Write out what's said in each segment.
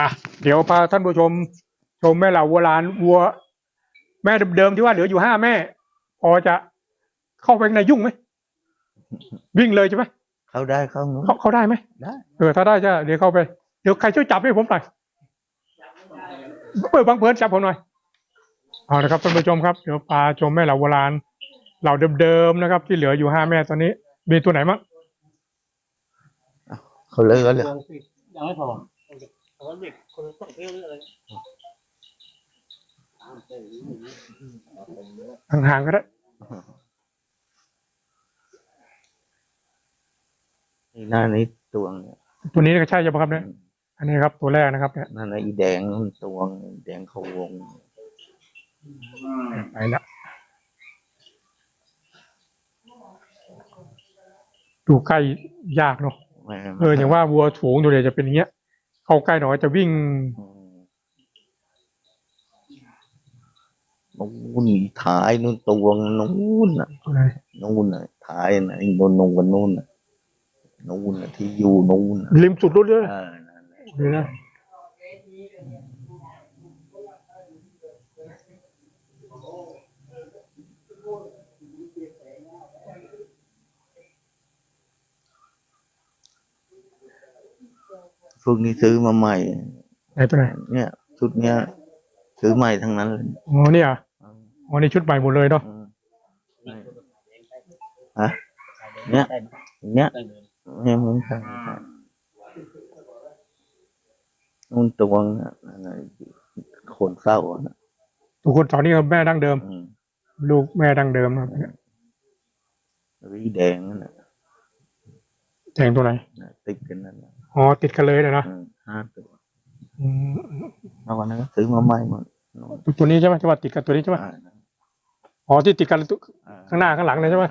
อะเดี๋ยวพาท่านผู้ชม ชมแม่เหล่าวัวลานวัว แม่เดิมๆที่ว่าเหลืออยู่ห้าแม่ พอจะเข้าไปในยุ่งไหมวิ่งเลยใช่ไหมเข้าได้เข้านู้นเขาเขาได้ไหมได้เออถ้าได้จะเดี๋ยวเข้าไปเดี๋ยวใครช่วยจับให้ผมหน่อยเปิดบังเพิญจับผมหน่อยเอาละครับท่านผู้ชมครับเดี๋ยวพาชมแม่เหล่าวัวลานเหล่าเดิมๆนะครับ ที่เหลืออยู่ห้าแม่ตอนนี้มีตัวไหนมั้งเขาเลิกแล้วเหรอยังไม่พอแต่ว่าเด็กคนต้องเที่ยวอะไรห่างๆก็ได้นี่หน้านี้ตวงเนี่ยตัวนี้ก็ใช่ใช่ไหมครับเนี่ยอันนี้ครับตัวแรกนะครับเนี่ยนั่นนะอีแดงนั่นตวงแดงเขาวงไปละดูใกล้ยากเนาะแม่เอออย่างว่าวัวถูงตัวเดียวจะเป็นอย่างเงี้ย เข้าใกล้หน่อยจะวิ่งนู่นท้ายนู่นตวงนู่นน่ะอะไรนู่นน่ะท้ายน่ะไอ้นู่นนู่นกันนู่นน่ะนู่นน่ะที่อยู่นู่นน่ะริมสุดรุ่นเลยเออนั่นแหละ พวกนี้ซื้อมาใหม่ไหนตัวไหนเนี่ยชุดเนี้ยซื้อใหม่ทั้งนั้นเลยอ๋อเนี่ยเหรออ๋อนี่ชุดใหม่หมดเลยเนาะอืมฮะเนี่ยเนี่ยเนี่ยเหมือนกันนู่นตวงน่ะนั่นน่ะโคนเศร้าอะทุกคนตอนนี้ก็แม่ดั้งเดิมอืมลูกแม่ดั้งเดิมนะครับแล้วอีแดงนั่นน่ะแทงตัวไหนน่ะติดกันนั่นน่ะ อ๋อติดกันเลยนะอืมห้าตัวอืมแล้ววันนั้นก็ซื้อมาใหม่หมดนู่นตัวนี้ใช่ไหมที่ว่าติดกันตัวนี้ใช่ไหมอ่าอ๋อที่ติดกันตัวอ่ข้างหน้าข้างหลังเลยใช่ไหม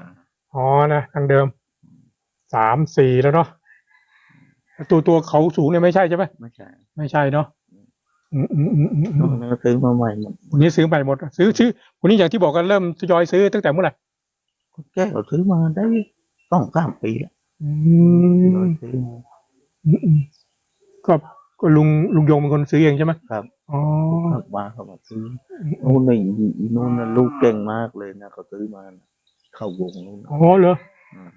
อ๋อนะดั้งเดิมสามสี่แล้วเนาะตัวตัวเขาสูงเนี่ยไม่ใช่ใช่ไหมไม่ใช่ ไม่ใช่เนาะอืมอืมอืมอืมอืมวันนั้นก็ซื้อมาใหม่หมดวันนี้ซื้อใหม่หมด ซื้อซื้อวันนี้อย่างที่บอกกันเริ่มทยอยซื้อตั้งแต่เมื่อไหร่แก้วซื้อมาได้สองสามปีแล้วอืทยอม ก็ก็ลุงลุงยงเป็นคนซื้อเองใช่ไหมครับ อ๋อขับมาเขามาซื้อนู่นน่ะอีอีนู่นน่ะลูกเก่งมากเลยนะเขาซื้อมาน่ะเข้าวงนู่นน่ะอ๋อเหรออืม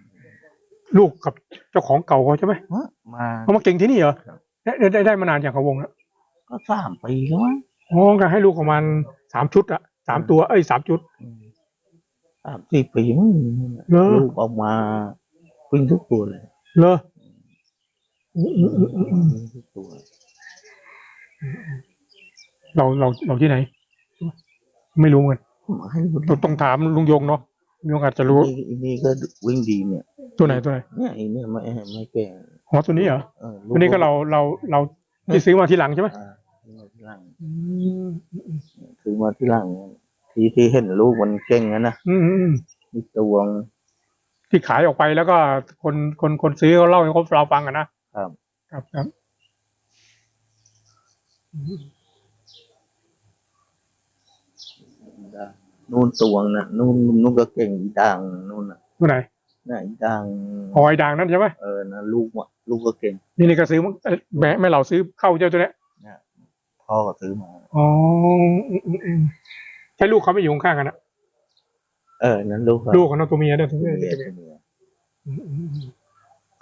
ลูกกับเจ้าของเก่าเขาใช่ไหมฮะมาเขามาเก่งที่นี่เหรอครับได้ได้ได้ได้มานานอย่างเขาวงแล้วก็สามปีแล้วมั้งอ๋อก็ให้ลูกประมาณสามชุดอะสามตัวเอ้ยสามชุด อืมสามสี่ปีมั้งเหรอ ลูกออกมาวิ่งทุกตัวเลย เหรอ เราเราเราที่ไหน ไม่รู้เหมือนกันมาต้องถามลุงยงเนาะลุงยงอาจจะรู้นี่ก็วิ่งดีเนี่ย ตัวไหนตัวไหนเนี่ยไอ้เนี่ยไม่ไม่แก่อ๋อตัวนี้เหรอตัวนี้ก็เราเราเราที่ซื้อมาทีหลังใช่ไหมซื้อมาทีหลังซื้อมาทีหลังที่ที่เห็นลูกมันเก่งนะนะอืมอืมอืมมีตวงที่ขายออกไปแล้วก็คนคนคนซื้อเขาเล่าให้เราฟังอะนะ ครับ ครับครับนู่นตวงนะนู่นนู่นก็เก่งอีดังนู่นน่ะตัวไหนน่ะอีดังหอยด่างนั่นใช่ไหมเออนะลูกอะลูกก็เก่งนี่นี่ก็ซื้อมั้งเอ้ยแม่แม่เราซื้อเข้าเจ้าตัวเนี้ยพ่อก็ซื้อมา อ๋ออืมอืมอืมใช่ลูกเขาไม่อยู่ข้างๆกันนะเออนั้นลูกลูกของน้องตัวเมียเนี่ยตัวเมีเมียยตัวเมีย อืมอืมอืม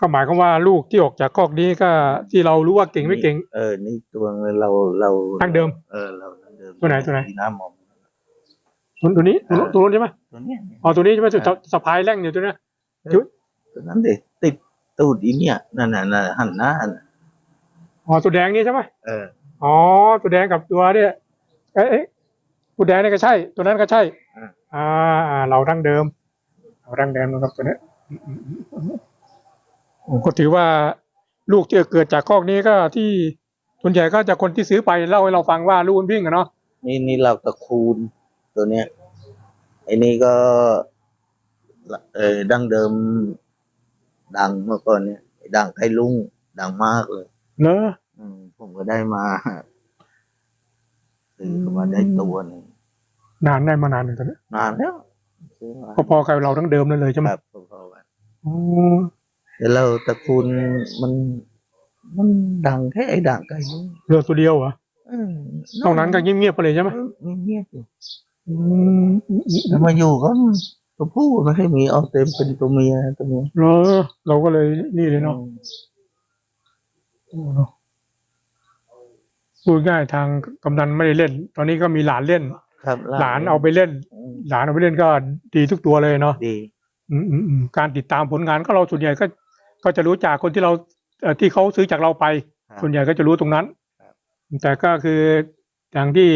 ก็หมายความว่าลูกที่ออกจากคอกนี้ก็ที่เรารู้ว่าเก่งไม่เก่ง เออ นี่ตวงเราเราดั้งเดิม เออ เราดั้งเดิมตัวไหนตัวไหนที่น้ำหมอมตัวตัวนี้ตัวตัวนู้นใช่ไหมตัวเนี้ยอ๋อตัวนี้ใช่ไหมสะสะพายแร่งอยู่ตัวเนี้ยตัวนั้นเด็ติดตูดอีเนี่ยนั่นน่ะน่ะหันหน้าน่ะอ๋อตัวแดงนี่ใช่ไหมเอออ๋อตัวแดงกับตัวเนี่ยเอ๊ะเอ๊ะตัวแดงนี่ก็ใช่ ตัวนั้นก็ใช่อ่าอ่าเราดั้งเดิมเราดั้งเดิมนะครับตัวเนี้ ก็ถือว่าลูกที่เกิดจากคอกนี้ก็ที่ส่วนใหญ่ก็จะคนที่ซื้อไปเล่าให้เราฟังว่าลูกมันวิ่งอะเนาะนี่นี่เราตระคูณตัวเนี้ยไอ้นี่ก็เออดั้งเดิม ดังเมื่อก่อนเนี่ยไอ้ดังไทยลุงดังมากเลยเนอะอืมผมก็ได้มาซื้อเข้ามาได้ตัวหนึงนานได้มานานหนึ่งตัวเนี้ยนานแล้วซื้อมาพอๆกับเราดั้งเดิมนั่นเลยใช่ไหมครับพอๆกันอ๋อ แต่เราตระกูลมันมันดังแค่ไอ้ด่างไก่ลุงเรือตัวเดียวเหรอเออนอกนั้นก็เงียบๆไปเลยใช่ไหมเออเงียบๆอยู่อืมอืมอืมแล้วมาอยู่ก็ตัวผู้ไม่ให้มีเอาเต็มเป็นตัวเมียตัวเมียเหรอเราก็เลยนี่เลยเนาะโอ้เนาะพูดง่ายทางกำนันไม่ได้เล่น ตอนนี้ก็มีหลานเล่น ครับหลานเอาไปเล่นอืมหลานเอาไปเล่นก็ดีทุกตัวเลยเนาะดี อืมอืมอืมการติดตามผลงานก็เราส่วนใหญ่ก็ ก็จะรู้จากคนที่เราเอ่อที่เขาซื้อจากเราไปครับส่วนใหญ่ก็จะรู้ตรงนั้น ครับ แต่ก็คืออย่างที่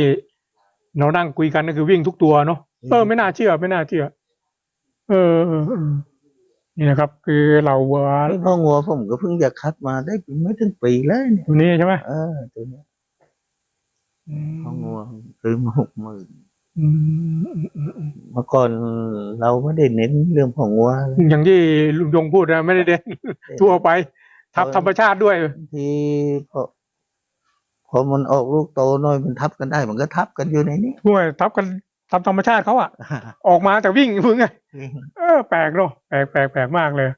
เรานั่งคุยกันก็คือวิ่งทุกตัวเนาะเออไม่น่าเชื่อ ไม่น่าเชื่อ เออเออเออนี่นะครับ คือเราวัวไอ้พ่องัวผมก็เพิ่งจะคัดมาได้ไม่ถึงปีแล้วเนี่ย ตัวนี้ใช่ไหมเออตัวเนี้ยอืมพ่องัวซื้อมาหกหมื่นอืมอืมอืมอืม เมื่อก่อนเราไม่ได้เน้นเรื่องของงัวเลยอย่างที่ลุงยงพูดนะไม่ได้เด่นทั่วไปทับธรรมชาติด้วย ที่พอพอมันออกลูกโตหน่อยมันทับกันได้ มันก็ทับกันอยู่ในนี้ด้วยทับกันตามธรรมชาติเขาอะออกมาแต่วิ่งพึ่งไงเออแปลกเนาะแปลกแปลกแปลกมากเลย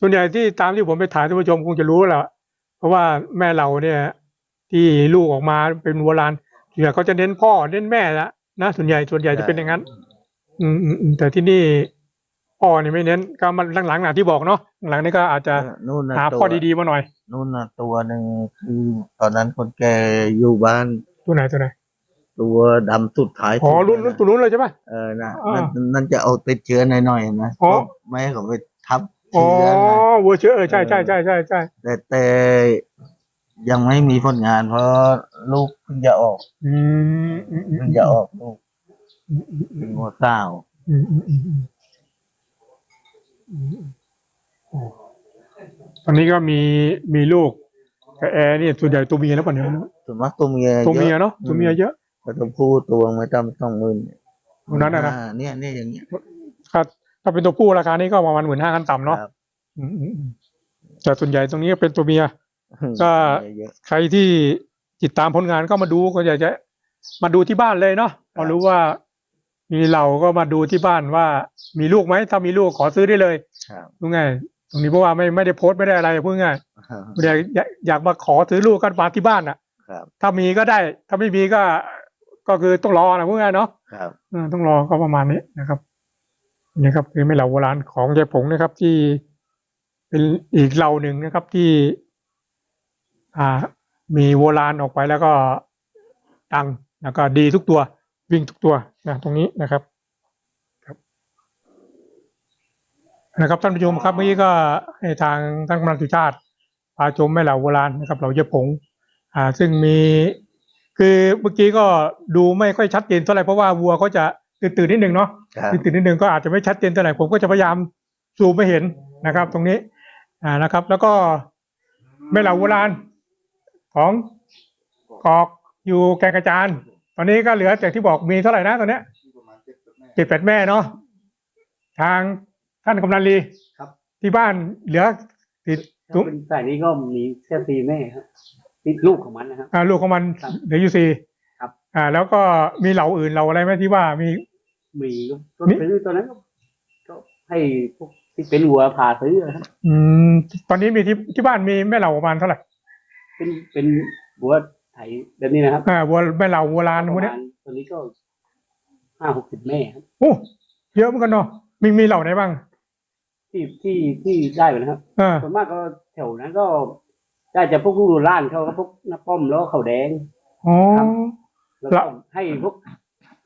ส่วนใหญ่ที่ตามที่ผมไปถ่ายท่านผู้ชมคงจะรู้แหละเพราะว่าแม่เราเนี่ย ที่ลูกออกมาเป็นวัวลานส่วนใหญ่เขาจะเน้นพ่อเน้นแม่ละ นะส่วนใหญ่ส่วนใหญ่จะเป็นอย่างนั้น อืมอืมอืมแต่ที่นี่พ่อนี่ไม่เน้นก็มันหลังๆหนาที่บอกเนาะหลังๆนี่ก็อาจจะนู่นนะหาตัวพ่อดีๆมาหน่อยนู่นนะตัวหนึ่งคือตอนนั้นคนแก่อยู่บ้านตัวไหนตัวไหนตัวดำสุดท้ายอ๋อรุ่นสุรุ่ดนตัวนู้นเลยใช่ปะเออนะอ่านั่นนั่นจะเอาติดเชื้อหน่อยๆนะอ๋อไม่ให้เขาไปทับอ๋อเชื้อนะวัวเชื้อเออใช่ใช่ใช่ใช่ใช่แต่แต่ ยังไม่มีผลงาน เพราะลูกเพิ่งจะออกอืมอืมอืมเพิ่งจะออกลูกอืมอืมอืเป็นมหัวสาวอืมอืมอืมอืมอืมโอ้ตอนนี้ก็มีมีลูกกับแอร์นี่ส่วนใหญ่ตัวเมียแล้วป่ะเนี่ยส่วนมากตัวเมียตัวเมียอะเนาะตัวเมียเยอะแต่ตัวผู้ตัวไม่ต่ำสองหมื่นตรงนั้นนะนะ อ่าเนี่ยเนี่ยอย่างเงี้ย ถ้าถ้าเป็นตัวผู้ราคานี้ก็ประมาณหมื่นห้าขั้นต่ำเนาะครับ อืมอืมอืมแต่ส่วนใหญ่ตรงนี้ก็เป็นตัวเมีย ก็เยอะใครที่ติดตามผลงานก็มาดูก็อยากจะมาดูที่บ้านเลยเนาะพอรู้ว่ามีเราก็มาดูที่บ้านว่ามีลูกไหมถ้ามีลูกขอซื้อได้เลยครับพูดง่ายตรงนี้เพราะว่าไม่ไม่ได้โพสต์ไม่ได้อะไรพูดง่ายอยากอยากอยากมาขอซื้อลูกกันมาที่บ้านอะครับถ้ามีก็ได้ ถ้าไม่มีก็ ก็คือต้องรอนะพูดง่ายเนาะครับเออต้องรอก็ประมาณนี้นะครับนี่ครับคือไม่เหล่าโบราณของยายผงนะครับ ที่เป็นอีกเหล่าหนึ่งนะครับที่ อ่ามีโบราณออกไปแล้วก็ดังแล้วก็ดีทุกตัววิ่งทุกตัวนะตรงนี้นะครับครับนะครับท่านผู้ชมครับเมื่อกี้ก็ให้ทางท่านกำนันสุชาติพาชมแม่เหล่าโบราณนะครับเหล่าเยผงอ่าซึ่งมีคือเมื่อกี้ก็ดูไม่ค่อยชัดเจนเท่าไหร่เพราะว่าวัวเขาจะตื่นๆนิดนึงเนาะครับตื่นๆนิดนึงก็อาจจะไม่ชัดเจนเท่าไหร่ผมก็จะพยายามซูมไม่เห็นนะครับ ตรงนี้อ่านะครับ แล้วก็แม่เหล่าโบราณ ของกอกอยู่แกงกระจานตอนนี้ก็เหลือแต่ที่บอกมีเท่าไหร่นะตอนเนี้ยเจ็ดแปดแม่เนาะทางท่านกำนันลีครับ ที่บ้านเหลือติดถ้าเป็นสายนี้ก็มีแค่สี่แม่ครับติดลูกของมันนะครับอ่าลูกของมันครับเหลืออยู่สี่ครับ อ่า แล้วก็มีเหล่าอื่นเหล่าอะไรไหมที่ว่ามีมีก็นี่ซื้อตอนนั้นก็ก็ให้พวกที่เป็นหัวผ่าซื้อนะครับอืมตอนนี้มีที่ที่บ้านมีแม่เหล่าประมาณเท่าไหร่ เป็นเป็นหัวไถแบบนี้นะครับอ่าวัวแม่เหล่าวัวลานปพวระกเนี้มายณตอนนี้ก็ห้าหกสิบแม่ครับโอ้เยอะเหมือนกันเนาะมีมีเหล่าไหนบ้างที่ที่ที่ได้ไปนะครับอ่าส่วนมากก็แถวนั้นก็ได้จากพวกลูกล้านเขาก็พวกน้าป้อมแล้วก็เขาแดง อ๋อครับแล้วแล้ก็วให้พวก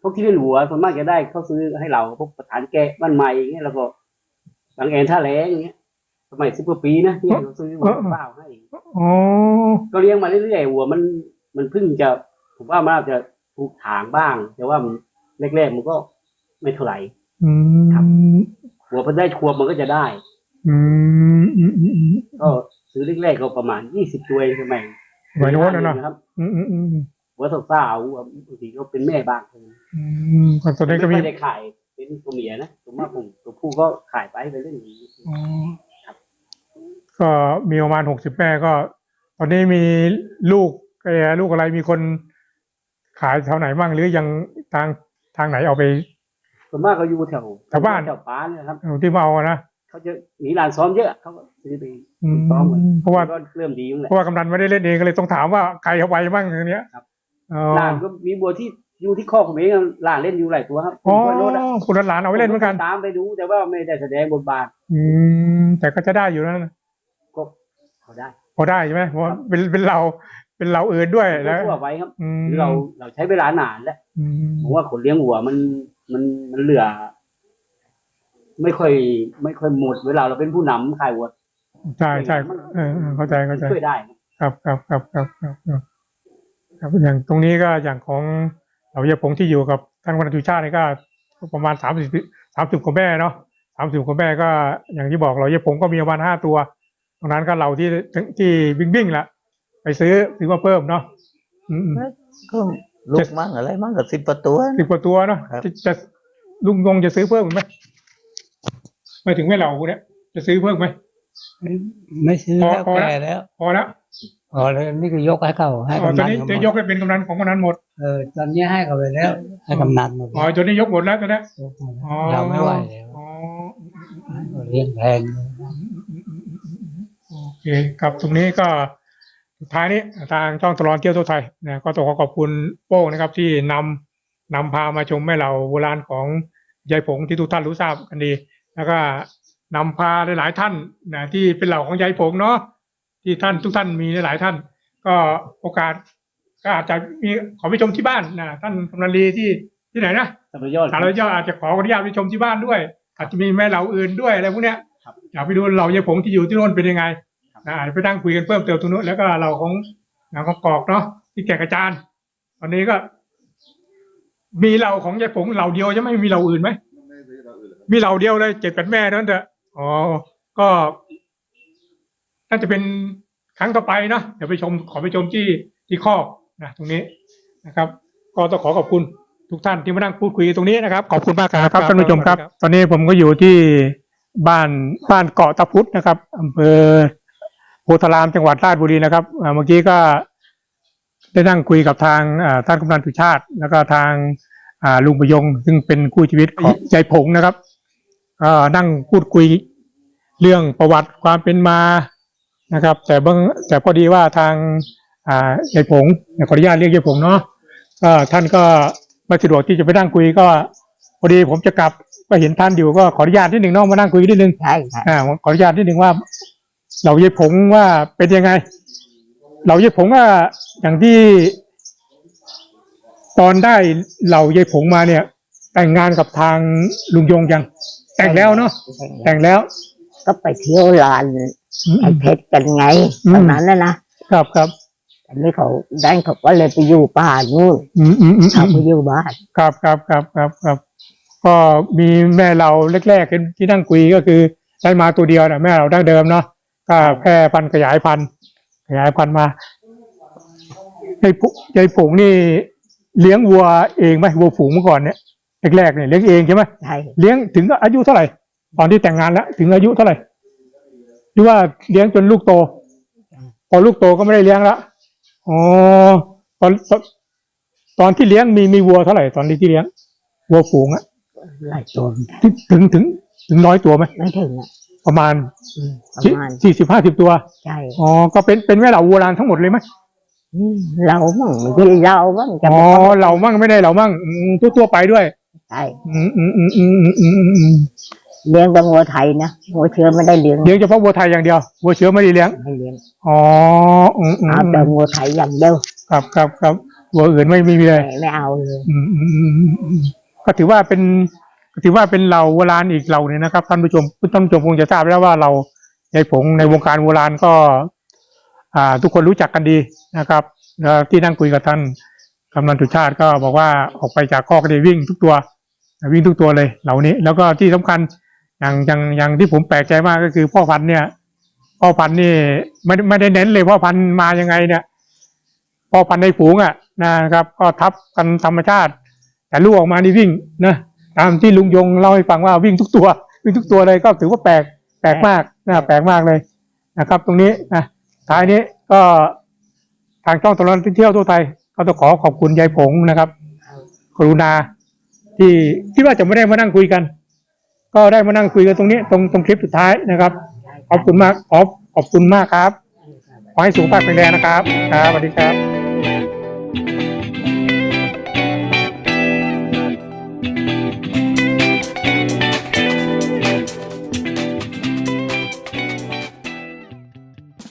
พวกที่เป็นหัวส่วนมากจะได้เขาซื้อให้เราพวกประธานแกะบ้านใหม่อย่างเงี้ยแล้วก็บางแอนท่าแรงอย่างเงี้ย สมัยสิบกว่าปีนะที่เขาซื้อหัวเปล่าให้อ๋อก็เลี้ยงมาเรื่อยๆหัวมันมันเพิ่งจะผมว่ามันอาจจะถูกถางบ้าง แต่ว่ามันแรกๆมันก็ไม่เท่าไหร่อืมครับหัวพอได้ควบมันก็จะได้อืมอืมอืมอืมก็ซื้อแรกๆก็ประมาณยี่สิบตัวเองสมัยไว้โน้นนะเนาะครับอืมอืมอืมหัวสาวๆหัวบางทีก็เป็นแม่บ้างอืมตอนนี้ก็มีไม่ได้ขายเป็นตัวเมียนะผมว่าผมตัวผู้ก็ขายไปไปเรื่อยๆอ๋อ ก็มีประมาณหกสิบแม่ก็ ตอนนี้มีลูกแกลูกอะไรมีคนขายแถวไหนบ้างหรือยังทางทางไหนเอาไป ส่วนมากก็อยู่แถวแถวบ้าน แถวป้าเนี่ยครับเอาที่มาเอาอะนะเขาจะมีร้านซ้อมเยอะเขาก็ซื้อไปอืมซ้อมหมดเพราะว่าก็เริ่มดีอยู่แหละเพราะว่ากำนันไม่ได้เล่นเองก็เลยต้องถามว่าใครเอาไว้บ้างอย่างเนี้ยครับอ๋อร้านก็มีบัวที่อยู่ที่ข้อของเองร้านเล่นอยู่หลายตัวครับอ๋อผมก็โน้ตอะคุณหลานเอาไว้เล่นเหมือนกันตามไปดูแต่ว่าไม่ได้แสดงบทบาท อืมแต่ก็จะได้อยู่นะก็ เขาได้พอได้ใช่ไหมเพราะว่าเป็นเป็นเราเป็นเราเอินด้วยแล้วทั่วไปครับอืมเราเราใช้เวลานานแล้วอืมผมว่าคนเลี้ยงวัวมันมันมันเหลือ ไม่ค่อย ไม่ค่อยหมด เวลาเราเป็นผู้นำขายวัวใช่ใช่เออเออเข้าใจเข้าใจช่วยได้ครับครับครับครับครับครับครับอย่างตรงนี้ก็อย่างของเราเยาพงที่อยู่กับท่านวันตุชาตินี่ก็ประมาณสามสิบสามสิบกว่าแม่เนาะสามสิบกว่าแม่ก็อย่างที่บอกเราเยาพงก็มีประมาณห้าตัว ตรงนั้นก็เราที่ที่วิ่งวิ่งๆละไปซื้อซื้อมาเพิ่มเนาะอืมก็ลูกมั่งอะไรมั่งกับสิบประตูสิบกว่าตัวเนาะครับจะจะลุงงงจะซื้อเพิ่มไหมไม่ถึงแม่เราเนี่ยจะซื้อเพิ่มไหมไม่ซื้อพอแล้วพอแล้วแก่แล้ว พอแล้วพอแล้วนี่ก็ยกให้เขาให้อ๋อกำตอนันนนี้เขาหจะมยดกให้เป็นกำนันของกำนันหมดเออตอนนี้ให้เขาไปแล้ว ให้กำนันหมดอ๋อตอนนี้ยกหมดแล้วตอนนี้ยกหมดอ๋อเราไม่ไหวแล้วอ๋อเลี้ยงแพงโอ เคครับตรงนี้ก็สุดท้ายนี้ทางช่องตลอดเที่ยวทั่วไทยนะก็ต้องขอขอบคุณโป้งนะครับ ที่นำนำพามาชมให้เราโบราณของยายผงที่ทุกท่านรู้ทราบกันดี แล้วก็นำพาหลายๆท่านนะที่เป็นเหล่าของยายผงเนาะที่ท่านทุกท่านมีหลายๆท่าน ก็โอกาสก็อาจจะมีขอไปชมที่บ้านนะท่านกำนันลีที่ที่ไหนนะสมยอดสารยอดอาจจะขออนุญาตไปชมที่บ้านด้วย อาจจะมีแม่เหล่าอื่นด้วยอะไรพวกเนี้ยครับอยากไปดูเหล่ายายผงที่อยู่ที่โน่นเป็นยังไงนะอาจจะ ไปนั่งคุยกันเพิ่มเติมตรงนู้นแล้วก็เราของหนังของกอกเนาะที่แก่กระจานตอนนี้ก็ มีเหล่าของยายผงเหล่าเดียวใช่ไหมมีเหล่าอื่นไหมมีเหล่าเดียวเลยเจ็ดแปดแม่นั่นเถอะอ๋อก็น่าจะเป็นครั้งต่อไปเนาะเดี๋ยวไปชมขอไปชมที่ที่คอกนะตรงนี้นะครับ ก็ต้องขอขอบคุณทุกท่านที่มานั่งพูดคุยตรงนี้นะครับ ขอบคุณมากครับท่านผู้ชมครับ ตอนนี้ผมก็อยู่ที่บ้านบ้านเกาะตะพุธนะครับอำเภอโพธารามจังหวัดราชบุรีนะครับอ่าเมื่อกี้ก็ได้นั่งคุยกับทางอ่าท่านกำนันสุชาติ แล้วก็ทางอ่าลุงประยง ซึ่งเป็นคู่ชีวิตของใจผงนะครับก็นั่งพูดคุยเรื่องประวัติความเป็นมานะครับ แต่เบื้องแต่พอดีว่าทางอ่ายายผงขออนุญาตเรียกยายผงเนาะก็ท่านก็ไม่สะดวกที่จะไปนั่งคุยก็พอดีผมจะกลับก็เห็นท่านอยู่ก็ขออนุญาตนิดหนึ่งเน้องมานั่งคุยนิดหนึ่งใช่ใช่อ่าขออนุญาตนิดหนึ่งว่า เราเย่ผงว่าเป็นยังไงเราเย่ผงว่าอย่างที่ตอนได้เหล่าเย่ผงมาเนี่ย แต่งงานกับทางลุงยงยัง แต่งแล้วเนาะแต่งแล้ว ก็ไปเที่ยวร้านอืมไอ้เพชรกันไงอืมตอนนั้นนะนะครับครับอันนี้เขาได้เขาก็เลยไปอยู่ป่านู่นอืมอืมอืมเขาไปอยู่บ้านครับครับครับครับครับ ก็มีแม่เราแรกๆที่นั่งคุยก็คือได้มาตัวเดียวนะแม่เราดั้งเดิมเนาะ ก็แพร่พันธุ์ขยายพันธุ์ขยายพันธุ์มาไอ้ปุ๊ไอ้ผงนี่เลี้ยงวัวเองไหมวัวฝูงเมื่อก่อนเนี่ยแรกๆเนี่ยเลี้ยงเองใช่ไหมใช่เลี้ยงถึงอายุเท่าไหร่ ตอนที่แต่งงานแล้ว ถึงอายุเท่าไหร่หรือว่าเลี้ยงจนลูกโต พอลูกโตก็ไม่ได้เลี้ยงละอ๋อตอนตอนตอนที่เลี้ยงมีมีวัวเท่าไหร่ตอนที่ที่เลี้ยงวัวฝูงอะหลายตัวเหมือนกันถึงถึงถึงน้อยตัวไหมไม่ถึงอะ ประมาณประมาณสี่สิบห้าสิบตัว ใช่อ๋อ ก็เป็นเป็นแม่เหล่าวัวลานทั้งหมดเลยไหมเหล่ามั่งไม่ใช่เหล่ามั่งอ๋อเหล่ามั่งไม่ได้เหล่ามั่งตัวตัวไปด้วยใช่เลี้ยงแต่วัวไทยนะวัวเชื้อไม่ได้เลี้ยงเลี้ยงเฉพาะวัวไทยอย่างเดียววัวเชื้อไม่ได้เลี้ยงไม่เลี้ยงอ๋อเอาแต่วัวไทยอย่างเดียวครับครับครับวัวอื่นไม่มีเลยไม่เอาเลยก็ถือว่าเป็น ถือว่าเป็นเหล่าโบราณอีกเหล่าหนึงนะครับท่านผู้ชมท่านผู้ชมคงจะทราบแล้วว่าเราในผงในวงการโบราณก็ อ่า ทุกคนรู้จักกันดีนะครับที่นั่งคุยกับท่านกำนันสุชาติก็บอกว่าออกไปจากข้อกก็ได้วิ่งทุกตัว วิ่งทุกตัวเลย เหล่านี้ แล้วก็ที่สำคัญอย่างอย่างอย่างที่ผมแปลกใจมากก็คือพ่อพันธุ์เนี่ยพ่อพันธุ์นี่ไม่ไม่ได้เน้นเลยพ่อพันธุ์มายังไงเนี่ยพ่อพันธุ์ในฝูงอะนะครับ ก็ทับกันธรรมชาติ แต่ลูกออกมานี่วิ่งนะ ตามที่ลุงยงเล่าให้ฟังว่าวิ่งทุกตัว วิ่งทุกตัวเลยก็ถือว่าแปลกแปลกมากนะแปลกมากเลยนะครับ ตรงนี้นะท้ายนี้ก็ทางช่องตลอดเที่ยวทั่วไทยก็ต้องขอขอบคุณยายผงนะครับ กรุณาที่ที่ว่าจะไม่ได้มานั่งคุยกัน ก็ได้มานั่งคุยกันตรงนี้ตรงตรงคลิปสุดท้ายนะครับขอบคุณมากขอบขอบคุณมากครับขอให้สุขภาพแข็งแรงนะครับครับสวัสดีครับ